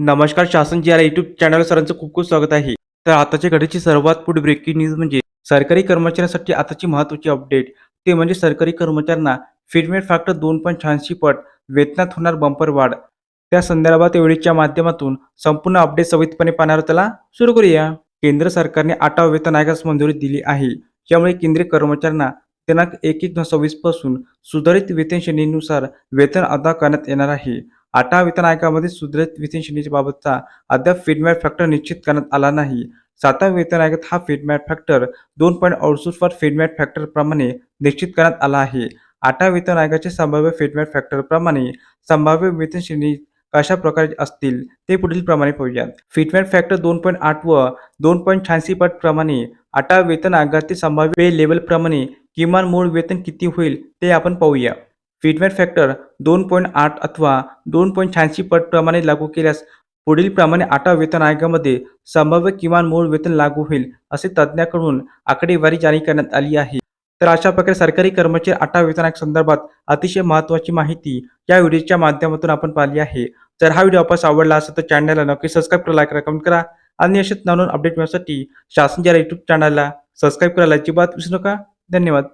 नमस्कार शासन जी R YouTube channel सरांचं खूप खूप स्वागत आहे. तर आताच्या घडीची सर्वात पुढे ब्रेकिंग न्यूज म्हणजे सरकारी कर्मचाऱ्यांसाठी आताची महत्त्वाची अपडेट ते म्हणजे सरकारी कर्मचाऱ्यांना फिटमेट फॅक्टर दोन पॉईंट शहाऐंशी पट वेतनात होणार बंपर वाढ. त्या संदर्भात वेळीच्या माध्यमातून संपूर्ण अपडेट सविस्तपणे पाहणार त्याला सुरू करूया. केंद्र सरकारने आठवा वेतन आयोगास मंजुरी दिली आहे. यामुळे केंद्रीय कर्मचाऱ्यांना दिनांक एक एक सव्वीसपासून सुधारित वेतन श्रेणीनुसार वेतन अदा करण्यात येणार आहे. आठवा वेतन आयोगामध्ये सुधारित वेतन श्रेणीच्या बाबतचा अद्याप फीडबॅक फॅक्टर निश्चित करण्यात आला नाही. सातव्या वेतन आयोगात हा फीडबॅक फॅक्टर दोन पॉईंट अडुसष्ट वर फीडबॅक फॅक्टर प्रमाणे निश्चित करण्यात आला आहे. आठव्या वेतन आयोगाचे संभाव्य फीडबॅक फॅक्टर प्रमाणे संभाव्य वेतन श्रेणी कशा प्रकारे असतील ते पुढील प्रमाणे पाहूयात. फीडबॅक फॅक्टर दोन पॉईंट आठ व दोन पॉईंट शहाऐंशी पट प्रमाणे आठव्या वेतन आयोगातील संभाव्य लेवलप्रमाणे लेवल प्रमाणे किमान मूळ वेतन किती होईल ते आपण पाहूया. फीडबॅक फॅक्टर दोन पॉईंट आठ अथवा दोन पॉईंट शहाऐंशी पट प्रमाणे लागू केल्यास पुढील प्रमाणे वेतन आयोगामध्ये संभाव्य किमान मूळ वेतन लागू होईल असे तज्ज्ञाकडून आकडेवारी जारी करण्यात आली आहे. तर अशा प्रकारे सरकारी कर्मचारी आठव्या वेतन आयोग संदर्भात अतिशय महत्त्वाची माहिती या व्हिडिओच्या माध्यमातून आपण पाहिली आहे. जर हा व्हिडिओ आपल्यास आवडला असेल तर चॅनलला नक्की सबस्क्राईब करा लाईक करा कमेंट करा आणि असेच नवीन अपडेट मिळण्यासाठी शासनच्या युट्यूब चॅनलला सबस्क्राईब करायला अजिबात विसरू नका. धन्यवाद.